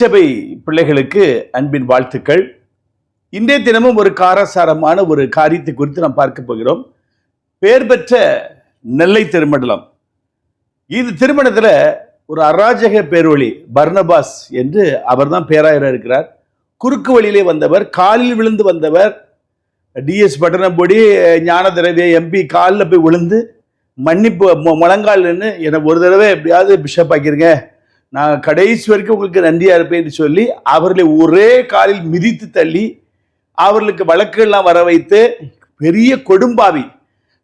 சபை பிள்ளைகளுக்கு அன்பின் வாழ்த்துக்கள். இன்றைய தினமும் ஒரு காரசாரமான ஒரு காரியத்தை குறித்து நாம் பார்க்க போகிறோம். பெயர் பெற்ற நெல்லை திருமண்டலம். இது திருமணத்தில் ஒரு அராஜக பேரொழி பர்னபாஸ் என்று அவர்தான் பேராயராக இருக்கிறார். குறுக்கு வழியிலே வந்தவர் காலில் விழுந்து வந்தவர் டிஎஸ் பட்டணப்பொடி ஞான திரவிய எம்பி காலில் போய் விழுந்து மன்னிப்பு முழங்கால் நின்று என்னை ஒரு தடவை எப்படியாவது பிஷப் ஆக்கிருங்க. நான் கடைசி வரைக்கும் உங்களுக்கு நன்றியா இருப்பேன்னு சொல்லி அவர்களை ஒரே காலில் மிதித்து தள்ளி அவர்களுக்கு வழக்குகள்லாம் வர வைத்து பெரிய கொடும்பாவி.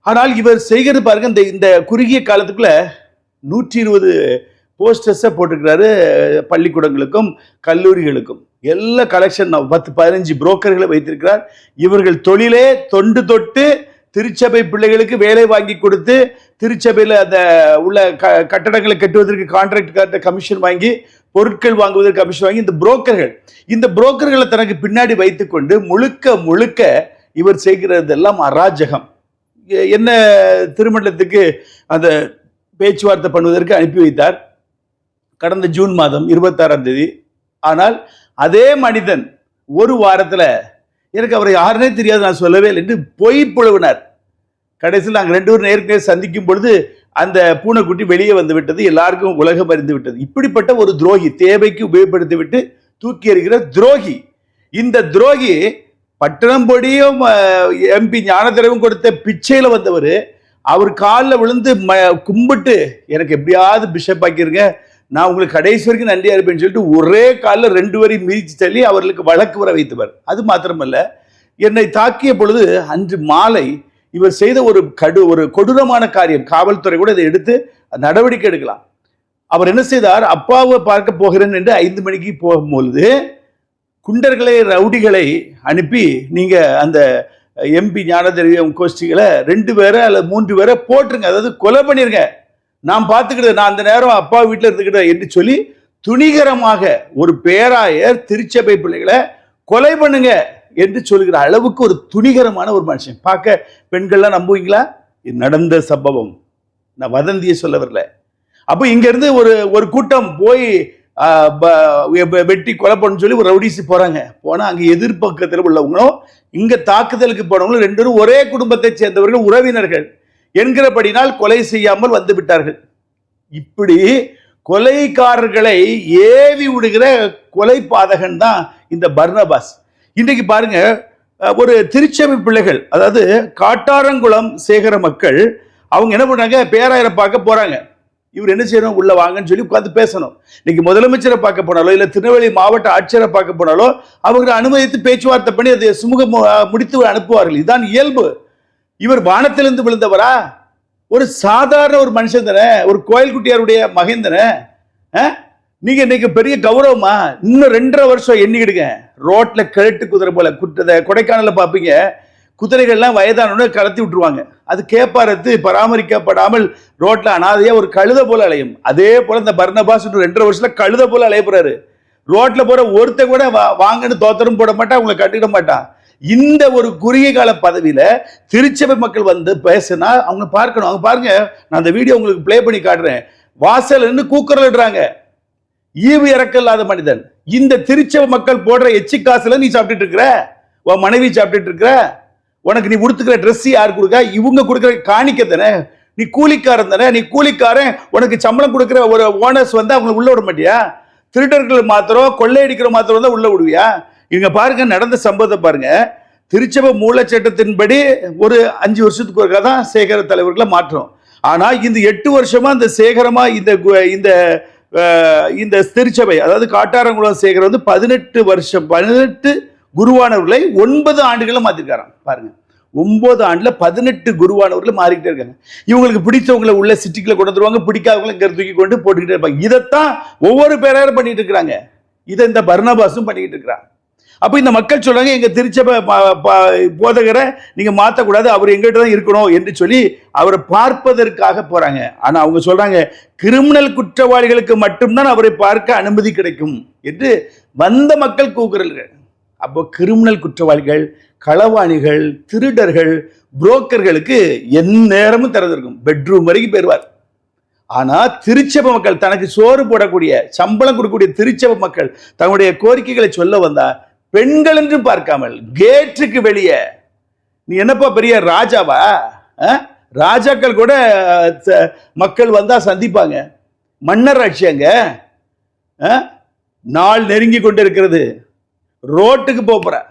ஆனால் இவர் செய்கிறது பாருங்க இந்த இந்த குறுகிய காலத்துக்குள்ள நூற்றி இருபது போஸ்டர்ஸை போட்டிருக்கிறாரு பள்ளிக்கூடங்களுக்கும் கல்லூரிகளுக்கும். எல்லா கலெக்ஷன் பத்து பதினஞ்சு புரோக்கர்களை வைத்திருக்கிறார். இவர்கள் தொழிலே தொண்டு தொட்டு திருச்சபை பிள்ளைகளுக்கு வேலை வாங்கி கொடுத்து திருச்சபையில் அந்த உள்ள க கட்டடங்களை கட்டுவதற்கு கான்ட்ராக்ட் கமிஷன் வாங்கி பொருட்கள் வாங்குவதற்கு கமிஷன் வாங்கி இந்த புரோக்கர்கள் இந்த புரோக்கர்களை தனக்கு பின்னாடி வைத்துக்கொண்டு முழுக்க முழுக்க இவர் செய்கிறதெல்லாம் அராஜகம். என்ன திருமண்டலத்துக்கு அந்த பேச்சுவார்த்தை பண்ணுவதற்கு அனுப்பி வைத்தார். கடந்த ஜூன் மாதம் இருபத்தாறாம் தேதி. ஆனால் அதே மனிதன் ஒரு வாரத்தில் எனக்கு அவரை யாருனே தெரியாது நான் சொல்லவே இல்லை என்று பொய் புழுவினார் கடைசியில் நாங்கள் ரெண்டு பேரும் நேருக்கு நேர் சந்திக்கும் பொழுது அந்த பூனைக்குட்டி வெளியே வந்து விட்டது. எல்லாருக்கும் உலகம் அறிந்து விட்டது. இப்படிப்பட்ட ஒரு துரோகி தேவைக்கு உபயோகப்படுத்தி விட்டு தூக்கி எறிகிற துரோகி. இந்த துரோகி பட்டணம்பொடியும் எம்பி ஞானதிரவும் கொடுத்த பிச்சையில் வந்தவர். அவர் காலில் விழுந்து ம கும்பிட்டு எனக்கு எப்படியாவது பிஷப் ஆக்கியிருங்க நான் உங்களுக்கு கடைசி வரைக்கும் நன்றியா இருப்பேன்னு சொல்லிட்டு ஒரே காலில் ரெண்டு வரி மிதிச்சு தள்ளி அவர்களுக்கு வழக்கு வர வைத்தவர். அது மாத்திரமல்ல. என்னை தாக்கிய பொழுது அன்று மாலை இவர் செய்த ஒரு கடு ஒரு கொடூரமான காரியம். காவல்துறை கூட இதை எடுத்து நடவடிக்கை எடுக்கலாம். அவர் என்ன செய்தார்? அப்பாவை பார்க்க போகிறேன் என்று ஐந்து மணிக்கு போகும்பொழுது குண்டர்களை ரவுடிகளை அனுப்பி நீங்க அந்த எம்பி ஞானதெரியம் கோஷ்டிகளை ரெண்டு பேரை அல்லது மூன்று பேரை போட்டுருங்க. அதாவது கொலை பண்ணிருங்க. நான் பார்த்துக்கிட்டேன் நான் அந்த நேரம் அப்பா வீட்டில் இருந்துக்கிட்டேன் என்று சொல்லி துணிகரமாக ஒரு பேராயர் திருச்சபை பிள்ளைகளை கொலை பண்ணுங்க. என்று சொல்கிற அளவுக்கு ஒரு துணிகரமான ஒரு மனுஷன். பார்க்க பெண்கள்லாம் நம்புவீங்களா? இது நடந்த சம்பவம். நான் வதந்தியை சொல்ல வரல. அப்போ இங்கேருந்து ஒரு ஒரு கூட்டம் போய் வெட்டி கொலை பண்ணு சொல்லி ஒரு ரவுடிஸ் போகிறாங்க போனால் அங்கே எதிர்பக்கத்தில் உள்ளவங்களும் இங்கே தாக்குதலுக்கு போனவங்களும் ரெண்டும் ஒரே குடும்பத்தை சேர்ந்தவர்கள் உறவினர்கள் என்கிறபடினால் கொலை செய்யாமல் வந்து விட்டார்கள். இப்படி கொலைக்காரர்களை ஏவி விடுகிற கொலை பாதகன் தான் இந்த பர்னபாஸ். இன்றைக்கு பாருங்க ஒரு திருச்சபை பிள்ளைகள் அதாவது காட்டாரங்குளம் சேகர மக்கள் அவங்க என்ன பண்ணுறாங்க பேராயரை பார்க்க போகிறாங்க இவர் என்ன செய்யணும்? உள்ளே வாங்கன்னு சொல்லி உட்காந்து பேசணும். இன்னைக்கு முதலமைச்சரை பார்க்க போனாலோ இல்லை திருநெல்வேலி மாவட்ட ஆட்சியரை பார்க்க போனாலோ அவர்களை அனுமதித்து பேச்சுவார்த்தை பண்ணி அதை சுமூக முடித்து அனுப்புவார்கள். இதுதான் இயல்பு. இவர் வானத்திலிருந்து விழுந்தவரா? ஒரு சாதாரண ஒரு மனுஷன் தானே? ஒரு கோயில் குட்டியாருடைய மகன் தானே? ஆ? நீங்க இன்னைக்கு பெரிய கௌரவமா இன்னும் ரெண்டரை வருஷம் எண்ணிக்கிடுங்க. ரோட்ல கிழட்டு குதிரை போல குட்டத கொடைக்கானல பாப்பீங்க. குதிரைகள்லாம் வயதானோட கலத்தி விட்டுருவாங்க. அது கேப்பாரத்து பராமரிக்கப்படாமல் ரோட்ல அனாதையா ஒரு கழுத போல அலையும். அதே போல இந்த பர்ணபாஸ் ரெண்டரை வருஷத்துல கழுத போல அலைய போறாரு. ரோட்ல போற ஒருத்த கூட வா- வாங்கன்னு தோத்தரும் போட மாட்டான் அவங்களை கட்டிட மாட்டான் இந்த ஒரு குறுகிய கால பதவியில திருச்சபை மக்கள் வந்து பேசினா அவங்க பார்க்கணும். அவங்க பாருங்க நான் அந்த வீடியோ உங்களுக்கு ப்ளே பண்ணி காட்டுறேன். வாசல் நின்று கூக்குரலிடுறாங்க ஈவு இறக்க இல்லாத மனிதன். இந்த திருச்சவ மக்கள் போடுற எச்சி காசுல நீ சாப்பிட்டுட்டு இருக்கிற? உன் மனைவி சாப்பிட்டுட்டு இருக்கிற? உனக்கு நீ உடுத்துக்கிற ட்ரெஸ் யார் கொடுக்க? இவங்க கொடுக்குற காணிக்க தானே? நீ கூலிக்காரன் தானே? நீ கூலிக்காரன் உனக்கு சம்பளம் கொடுக்குற ஒரு ஓனர்ஸ் வந்து அவங்களை உள்ள விட மாட்டியா? திருடர்கள் மாத்திரம் கொள்ளையடிக்கிற மாத்திரம் தான் உள்ள விடுவியா? இவங்க பாருங்க நடந்த சம்பவத்தை பாருங்க. திருச்சபை மூலச்சட்டத்தின்படி ஒரு அஞ்சு வருஷத்துக்கு ஒருக்கா தான் சேகர தலைவர்களை மாற்றோம் ஆனால் இந்த எட்டு வருஷமா இந்த சேகரமா இந்த இந்த இந்த திருச்சபை அதாவது காட்டாரங்குளம் சேகர் வந்து பதினெட்டு வருஷம் பதினெட்டு குருவானவர்களை ஒன்பது ஆண்டுகளும் மாத்திருக்காராம். பாருங்க. ஒன்பது ஆண்டில் பதினெட்டு குருவானவர்கள் மாறிக்கிட்டே இருக்காங்க. இவங்களுக்கு பிடிச்சவங்களை உள்ள சிட்டிக்கில் கொண்டு வந்துருவாங்க பிடிக்காதவங்களை இங்கே தூக்கி கொண்டு போட்டுக்கிட்டே இருப்பாங்க. இதைத்தான் ஒவ்வொரு பேராரும் பண்ணிட்டு இருக்கிறாங்க. இதை இந்த பர்ணபாசும் பண்ணிக்கிட்டு இருக்கிறாங்க அப்போ இந்த மக்கள் சொல்றாங்க எங்க திருச்சபை போதகரை நீங்க மாற்றக்கூடாது அவர் எங்கிட்ட தான் இருக்கணும் என்று சொல்லி அவரை பார்ப்பதற்காக போறாங்க. ஆனா அவங்க சொல்றாங்க கிரிமினல் குற்றவாளிகளுக்கு மட்டும்தான் அவரை பார்க்க அனுமதி கிடைக்கும் என்று வந்த மக்கள் கூக்குறல்கள் அப்போ கிரிமினல் குற்றவாளிகள் களவாணிகள் திருடர்கள் புரோக்கர்களுக்கு எந்நேரமும் திறந்திருக்கும் பெட்ரூம் வரைக்கும் பெறுவார் ஆனா திருச்சபை மக்கள் தனக்கு சோறு போடக்கூடிய சம்பளம் கொடுக்கக்கூடிய திருச்சபை மக்கள் தங்களுடைய கோரிக்கைகளை சொல்ல வந்தா பெண்கள் என்றும் பார்க்காமல் கேட்டுக்கு வெளியே. நீ என்னப்பா பெரிய ராஜாவா? ராஜாக்கள் கூட ச- மக்கள் வந்தா சந்திப்பாங்க. மன்னர் ஆட்சி அங்க. நாள் நெருங்கி கொண்டு இருக்கிறது ரோட்டுக்கு போக போற.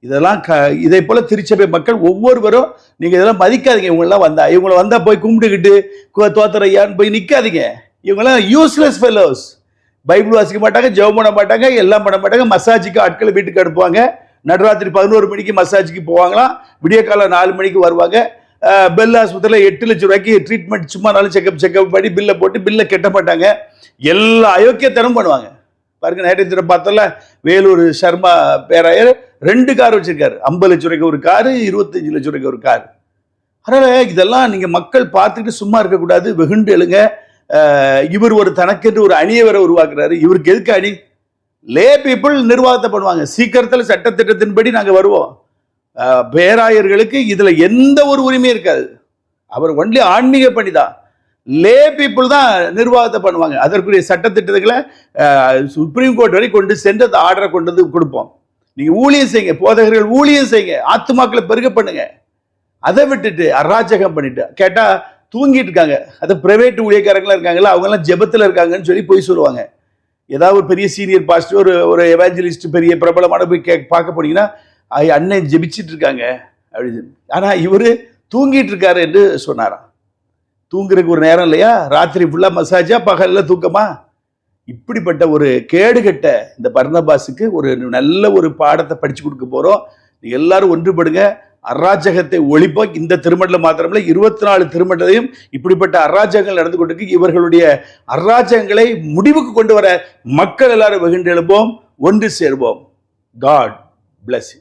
இதெல்லாம் க இதை போல திருச்சபை மக்கள் ஒவ்வொருவரும் நீங்க இதெல்லாம் மதிக்காதீங்க. இவங்கெல்லாம் வந்தா இவங்களை வந்தா போய் கும்பிட்டுக்கிட்டு தோத்துறையான்னு போய் நிற்காதீங்க இவங்கெல்லாம் யூஸ்லெஸ் ஃபெல்லோஸ் பைபிள் வாசிக்க மாட்டாங்க ஜெபம் பண்ண மாட்டாங்க எல்லாம் பண்ண மாட்டாங்க. மசாஜுக்கு ஆட்களை வீட்டுக்கு அனுப்புவாங்க. நடுராத்திரி பதினோரு மணிக்கு மசாஜுக்கு போவாங்களாம். விடிய காலம் நாலு மணிக்கு வருவாங்க. பெல் ஆஸ்பத்திரியில் எட்டு லட்சம் ரூபாய்க்கு ட்ரீட்மெண்ட் சும்மா நாளும் செக்அப் செக்அப் பண்ணி பில்லை போட்டு பில்லை கட்ட மாட்டாங்க. எல்லா அயோக்கியத்தனம் பண்ணுவாங்க. பாருங்க நேரத்தில் தினம் பார்த்தோம்ல வேலூர் சர்மா பேராயர் ரெண்டு கார் வச்சிருக்காரு. ஐம்பது லட்சம் ரூபாய்க்கு ஒரு காரு இருபத்தஞ்சு லட்சம் ரூபாய்க்கு ஒரு கார். அதனால இதெல்லாம் நீங்கள் மக்கள் பார்த்துட்டு சும்மா இருக்கக்கூடாது. வெகுண்டு எழுங்க. இவர் ஒரு தனக்கென்று ஒரு அணியை வேற உருவாக்குறாரு. இவருக்கு எதுக்கு அணி? லே பீப்புள் நிர்வாகத்தை பண்ணுவாங்க சீக்கிரத்தில் சட்டத்திட்டத்தின்படி நாங்கள் வருவோம். பேராயர்களுக்கு இதில் எந்த ஒரு உரிமையும் இருக்காது. அவர் ஒன்லி ஆன்மீக பணி தான் லே பீப்புள் தான் நிர்வாகத்தை பண்ணுவாங்க. அதற்குரிய சட்டத்திட்டங்களை சுப்ரீம் கோர்ட் வரை கொண்டு சென்று அந்த ஆர்டரை கொண்டு வந்து கொடுப்போம். நீங்கள் ஊழியம் செய்யுங்க. போதகர்கள் ஊழியம் செய்யுங்க. ஆத்துமாக்களை பெருக பண்ணுங்க. அதை விட்டுட்டு அராஜகம் பண்ணிட்டு. கேட்டால் தூங்கிட்டு இருக்காங்க. அது பிரைவேட் ஊழியக்காரங்களாம் இருக்காங்கல்ல அவங்கெல்லாம் ஜெபத்தில் இருக்காங்கன்னு சொல்லி போய் சொல்லுவாங்க. ஏதாவது ஒரு பெரிய சீனியர் பாஸ்டர் ஒரு ஒரு எவாஞ்சலிஸ்ட் பெரிய பிரபலமான போய் கே பார்க்க போனீங்கன்னா அண்ணன் ஜெபிச்சிட்டு இருக்காங்க. அப்படின்னு. ஆனால் இவர் தூங்கிட்டு இருக்காரு என்று சொன்னாராம். தூங்குறதுக்கு ஒரு நேரம் இல்லையா? ராத்திரி ஃபுல்லாக மசாஜா பகலில் தூக்கமா? இப்படிப்பட்ட ஒரு கேடுகட்ட இந்த பர்ணபாஸுக்கு ஒரு நல்ல ஒரு பாடத்தை படித்து கொடுக்க போகிறோம் எல்லாரும் ஒன்றுபடுங்க. அராஜகத்தை ஒழிப்போம். இந்த திருமணத்தில் மாத்திரமில்ல இருபத்தி நாலு திருமணத்தையும் இப்படிப்பட்ட அராஜகங்கள் நடந்து கொண்டிருக்கு. இவர்களுடைய அராஜகங்களை முடிவுக்கு கொண்டு வர மக்கள் எல்லாரும் வெகுண்டு எழுப்போம் ஒன்று சேர்வோம். God plus